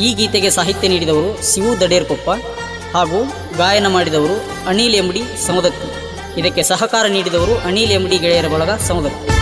ಈ ಗೀತೆಗೆ ಸಾಹಿತ್ಯ ನೀಡಿದವರು ಶಿವು ದಡೇರ್ಕೊಪ್ಪ ಹಾಗೂ ಗಾಯನ ಮಾಡಿದವರು ಅನಿಲ್ ಎಂಬಡಿ ಸಮದತ್ತು. ಇದಕ್ಕೆ ಸಹಕಾರ ನೀಡಿದವರು ಅನಿಲ್ ಎಂಬಡಿ ಗೆಳೆಯರ ಬಳಗ ಸಮುದತ್ತಿ.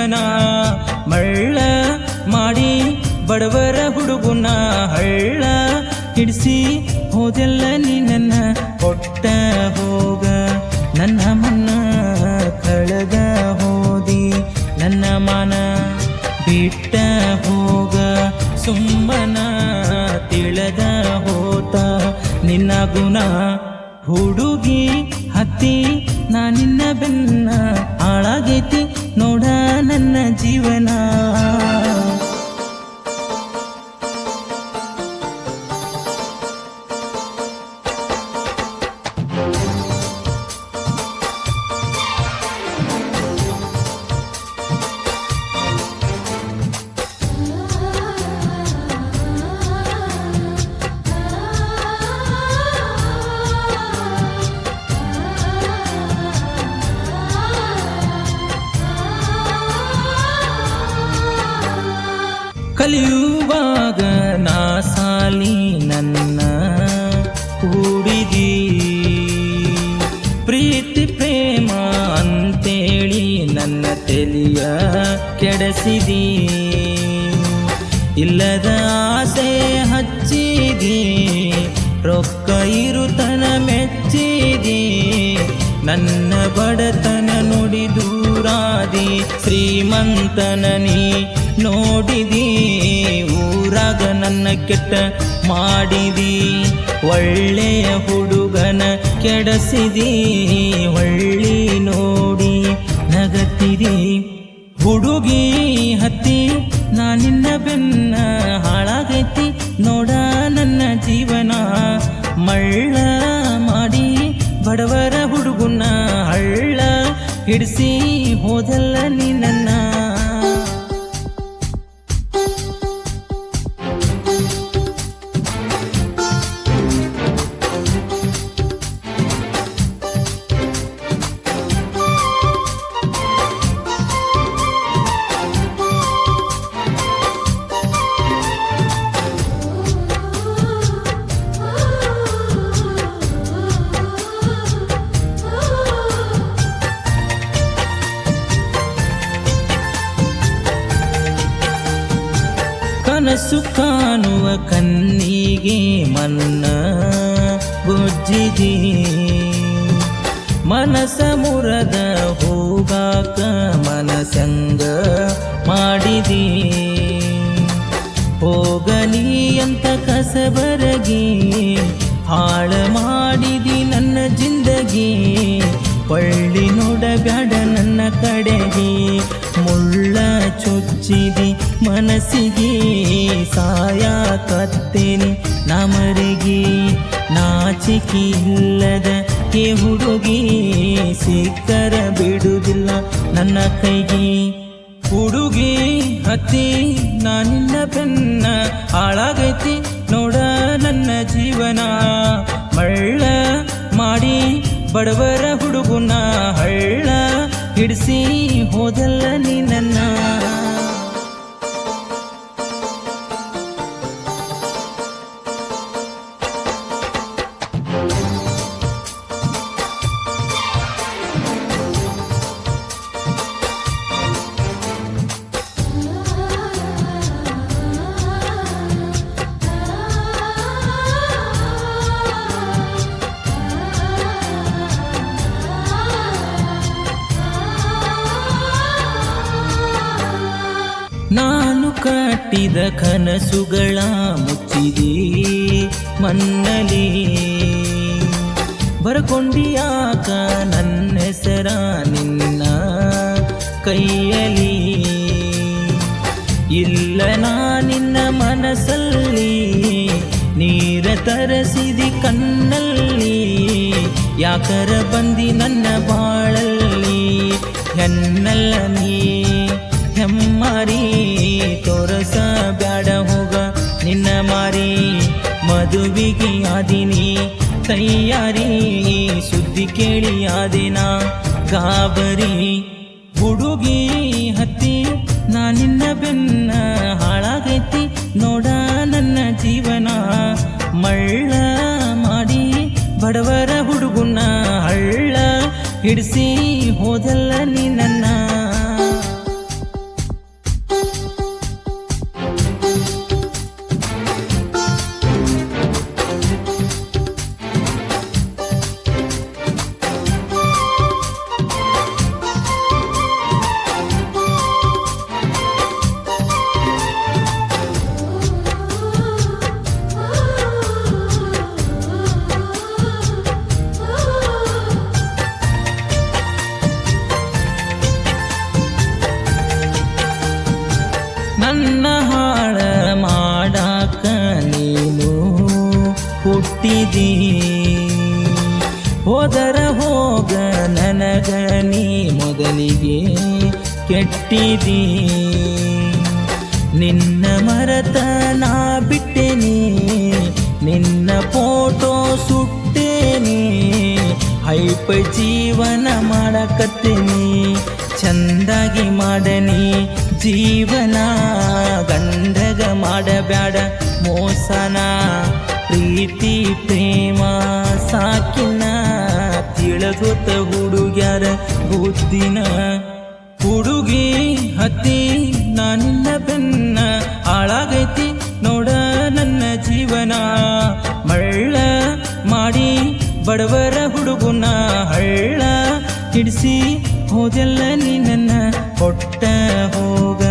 ಜೀವನ ಮಳ್ಳ ಮಾಡಿ ಬಡವರ ಹುಡುಗುನ ಹಳ್ಳ ಹಿಡಿಸಿ ಹೋದೆಲ್ಲ ನೀ ಕೊಟ್ಟ ಹೋಗ. ನನ್ನ ಮನ್ನ ಕಳೆದ ಹೋದಿ. ನನ್ನ ಮನ ಬಿಟ್ಟ ಹೋಗ. ಸುಮ್ಮನ ತಿಳದ ಹೋತ. ನಿನ್ನ ಗುಣ ಹುಡುಗಿ ಹತ್ತಿ, ನಾ ನಿನ್ನ ಬೆನ್ನ ಜೀವನ ಕಲಿಯುವಾಗ ನಾ ಸಾಲಿ ನನ್ನ ಕೂಡಿದಿ ಪ್ರೀತಿ, ಪ್ರೇಮ ಅಂತೇಳಿ ನನ್ನ ತೆಲಿಯ ಕೆಡಸಿದಿ. ಇಲ್ಲದ ಆಸೆ ಹಚ್ಚಿದಿ, ರೊಕ್ಕ ಇರುತನ ಮೆಚ್ಚಿದಿ. ನನ್ನ ಬಡತನ ನುಡಿ ದೂರಾದಿ ಶ್ರೀಮಂತನ ನೀ ನೋಡಿದಿ, ಊರಾಗ ನನ್ನ ಕೆಟ್ಟ ಮಾಡಿದಿ. ಒಳ್ಳೆಯ ಹುಡುಗನ ಕೆಡಸಿದಿ, ಒಳ್ಳಿ ನೋಡಿ ನಗತ್ತಿದಿ ಹುಡುಗಿ ಹತ್ತಿ ನಾನಿನ್ನ ಬೆನ್ನ ಹಾಳಾಗೈತಿ, ನೋಡ ನನ್ನ ಜೀವನ ಮಳ್ಳ ಮಾಡಿ ಬಡವರ ಹಿಡಿಸಿ ಹೋದಲ್ಲ ಕನಸು ಕಾಣುವ ಕನ್ನಿಗೆ ಮನ್ನ ಗುಜ್ಜಿದಿ ಮನಸ ಮುರದ ಹೋಗಾಕ ಮನಸಂಗ ಮಾಡಿದಿ. ಹೋಗಲಿ ಅಂತ ಕಸಬರಗಿ, ಹಾಳ ಮಾಡಿದಿ ನನ್ನ ಜಿಂದಗಿ. ಪಳ್ಳಿ ನೋಡಬೇಡ ನನ್ನ ಕಡೆಗೆ, ಮುಳ್ಳ ಚುಚ್ಚಿದಿ. ಮನಸ್ಸಿಗೆ ಸಾಯಾಕತ್ತೇನೆ ನಮರಿಗೆ ನಾಚಿಕೆ ಇಲ್ಲದ ಈ ಹುಡುಗಿ ಸಿಕ್ಕರ ಬಿಡುವುದಿಲ್ಲ. ನನ್ನ ಕೈಗೆ ಹುಡುಗಿ ಹತ್ತಿ, ನಾ ನಿನ್ನ ಬೆನ್ನ ಹಾಳಾಗೈತಿ ನೋಡ ನನ್ನ ಜೀವನ. ಮಳ್ಳ ಮಾಡಿ ಬಡವರ ಹುಡುಗುನ ಹಳ್ಳ ಹಿಡಿಸಿ ಹೋದಲ್ಲ ನೀ ನನ್ನ. ಕಟ್ಟಿದ ಕನಸುಗಳ ಮುಚ್ಚಿದೆ ಮನ್ನಲಿ ಬರಕೊಂಡಿಯಾಕ ನನ್ನ ಹೆಸರ ನಿನ್ನ ಕೈಯಲಿ ಇಲ್ಲ ನಾ ನಿನ್ನ ಮನಸ್ಸಲ್ಲಿ, ನೀರ ತರಸಿದಿ ಕಣ್ಣಲ್ಲಿ. ಯಾಕರ ಬಂದಿ ನನ್ನ ಬಾಳಲ್ಲಿ ಹೆನ್ನಲ್ಲ ನೀ ಬ್ಯಾಡ ಹೋಗ ನಿನ್ನ ಮಾರಿ. ಮದುವಿಗೆ ಆದಿನಿ, ತಯಾರಿ ಸುದ್ದಿ ಕೇಳಿ ಆದಿನ. ಗಾಬರಿ, ಹುಡುಗಿ ಹತ್ತಿ, ನಾ ನಿನ್ನ ಬೆನ್ನ ಹಾಳಾಗೈತಿ ನೋಡ ನನ್ನ ಜೀವನ. ಮಳ್ಳ ಮಾಡಿ ಬಡವರ ಹುಡುಗುನ ಹಳ್ಳ ಹಿಡಿಸಿ ಹೋದಲ್ಲ ನೀ ಹುಟ್ಟಿದಿ. ಹೋದರ ಹೋಗ ನನಗ ನೀ ಮೊದಲಿಗೆ ಕೆಟ್ಟಿದಿ. ನಿನ್ನ ಮರತ ನಾ ಬಿಟ್ಟೆನಿ, ನಿನ್ನ ಫೋಟೋ ಸುಟ್ಟೇನಿ. ಹೈಪ ಜೀವನ ಮಾಡಕತ್ತೇನಿ, ಚಂದಾಗಿ ಮಾಡನಿ ಜೀವನ. ಗಂಡಗ ಮಾಡಬೇಡ ಮೋಸನ. ಪ್ರೀತಿ, ಪ್ರೇಮ, ಸಾಕಿನ ತಿಳಗುತ್ತ ಹುಡುಗ್ಯಾರ ಬುದ್ಧಿನ. ಹುಡುಗಿ ಹತ್ತಿ ನನ್ನ ಬೆನ್ನ ಹಾಳಾಗೈತಿ ನೋಡ ನನ್ನ ಜೀವನ. ಮಳ್ಳ ಮಾಡಿ ಬಡವರ ಹುಡುಗುನ ಹಳ್ಳ ಹಿಡಿಸಿ ಹೋದೆಲ್ಲ ನೀ ನನ್ನ ಕೊಟ್ಟ ಹೋಗ.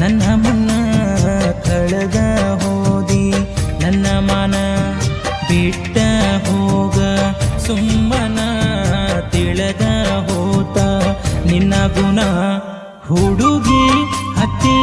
ನನ್ನ ಮನ್ನ ಕಳೆದ ಗುಣ ಹುಡುಗಿ ಹತ್ತಿ